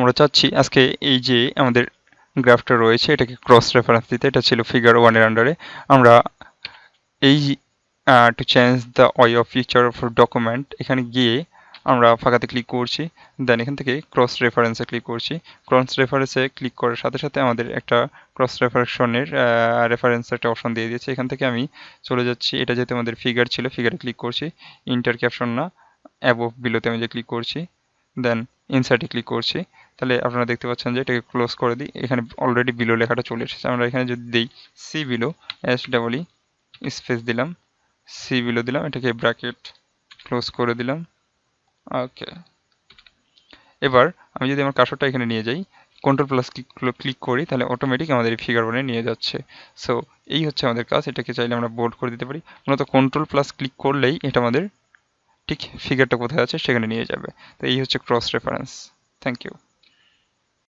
আমরা চাচ্ছি আজকে এই যে আমাদের গ্রাফটা রয়েছে, এটাকে ক্রস রেফারেন্স দিতে, এটা ছিল ফিগার ওয়ানের আন্ডারে আমরা এই to change the way of feature of document এখানে গিয়ে আমরা ফাঁকাতে ক্লিক করছি দেন এখান থেকে ক্রস রেফারেন্সে ক্লিক করছি। ক্রস রেফারেন্সে ক্লিক করার সাথে সাথে আমাদের একটা ক্রস রেফারেশনের রেফারেন্স একটা অপশন দিয়ে দিয়েছে। এখান থেকে আমি চলে যাচ্ছি, এটা যেহেতু আমাদের ফিগার ছিল ফিগারে ক্লিক করছি। ইন্টার ক্যাপশন না অ্যাবভ বিলোতে আমি যে ক্লিক করছি দেন ইনসার্টে ক্লিক করছি। তাহলে আপনারা দেখতে পাচ্ছেন যে এটাকে ক্লোজ করে দিই। এখানে অলরেডি বিলো লেখাটা চলে এসেছে। আমরা এখানে যদি দিই C below S double E space দিলাম সি বিলো দিলাম, এটাকে ব্র্যাকেট ক্লোজ করে দিলাম। ওকে এবার আমি যদি আমার কাশরটা এখানে নিয়ে যাই কন্ট্রোল প্লাস ক্লিক করি, তাহলে অটোমেটিক আমাদের এই ফিগার বনে নিয়ে যাচ্ছে। সো এই হচ্ছে আমাদের কাজ। এটাকে চাইলে আমরা বোল্ড করে দিতে পারি। মূলত কন্ট্রোল প্লাস ক্লিক করলেই এটা আমাদের ঠিক ফিগারটা কোথায় আছে সেখানে নিয়ে যাবে। তো এই হচ্ছে ক্রস রেফারেন্স থ্যাংক ইউ